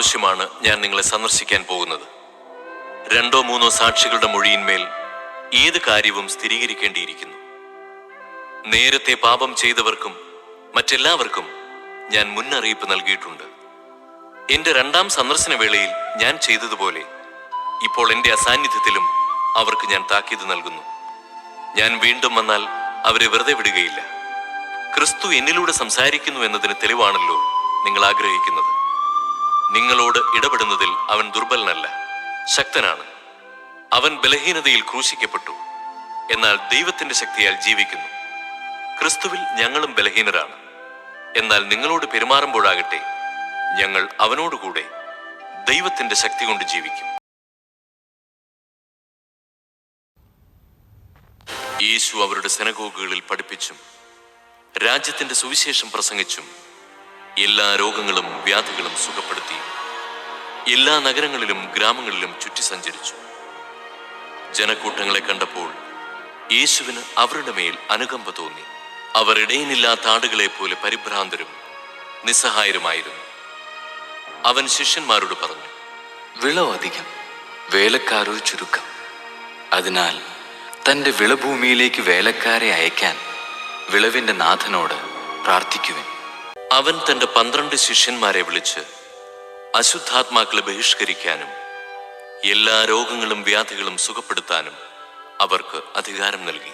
പ്രാവശ്യമാണ് ഞാൻ നിങ്ങളെ സന്ദർശിക്കാൻ പോകുന്നത്. രണ്ടോ മൂന്നോ സാക്ഷികളുടെ മൊഴിയിന്മേൽ ഏത് കാര്യവും സ്ഥിരീകരിക്കേണ്ടിയിരിക്കുന്നു. നേരത്തെ പാപം ചെയ്തവർക്കും മറ്റെല്ലാവർക്കും ഞാൻ മുന്നറിയിപ്പ് നൽകിയിട്ടുണ്ട്. എന്റെ രണ്ടാം സന്ദർശന വേളയിൽ ഞാൻ ചെയ്തതുപോലെ ഇപ്പോൾ എന്റെ അസാന്നിധ്യത്തിലും അവർക്ക് ഞാൻ താക്കീത് നൽകുന്നു. ഞാൻ വീണ്ടും വന്നാൽ അവരെ വെറുതെ വിടുകയില്ല. ക്രിസ്തു എന്നിലൂടെ സംസാരിക്കുന്നു എന്നതിന് തെളിവാണല്ലോ നിങ്ങൾ ആഗ്രഹിക്കുന്നത്. നിങ്ങളോട് ഇടപെടുന്നതിൽ അവൻ ദുർബലനല്ല ശക്തനാണ്. അവൻ ബലഹീനതയിൽ ക്രൂശിക്കപ്പെട്ടു എന്നാൽ ദൈവത്തിന്റെ ശക്തിയാൽ ജീവിക്കുന്നു. ക്രിസ്തുവിൽ ഞങ്ങളും ബലഹീനരാണ്. എന്നാൽ നിങ്ങളോട് പെരുമാറുമ്പോഴാകട്ടെ ഞങ്ങൾ അവനോടുകൂടെ ദൈവത്തിന്റെ ശക്തി കൊണ്ട് ജീവിക്കും. യേശു അവരുടെ സെനഗോഗുകളിൽ പഠിപ്പിച്ചും രാജ്യത്തിന്റെ സുവിശേഷം പ്രസംഗിച്ചും എല്ലാ രോഗങ്ങളും വ്യാധികളും സുഖപ്പെടുത്തി എല്ലാ നഗരങ്ങളിലും ഗ്രാമങ്ങളിലും ചുറ്റി സഞ്ചരിച്ചു. ജനക്കൂട്ടങ്ങളെ കണ്ടപ്പോൾ യേശുവിന് അവരുടെ മേൽ അനുകമ്പ തോന്നി. അവർ ഇടയിനില്ലാത്ത ആടുകളെ പോലെ പരിഭ്രാന്തരും നിസ്സഹായരുമായിരുന്നു. അവൻ ശിഷ്യന്മാരോട് പറഞ്ഞു വിളവ് അധികം വേലക്കാരോ ചുരുക്കം. അതിനാൽ തന്റെ വിളഭൂമിയിലേക്ക് വേലക്കാരെ അയക്കാൻ വിളവിന്റെ നാഥനോട് പ്രാർത്ഥിക്കുവിൻ. അവൻ തന്റെ പന്ത്രണ്ട് ശിഷ്യന്മാരെ വിളിച്ച് അശുദ്ധാത്മാക്കളെ ബഹിഷ്കരിക്കാനും എല്ലാ രോഗങ്ങളും വ്യാധികളും സുഖപ്പെടുത്താനും അവർക്ക് അധികാരം നൽകി.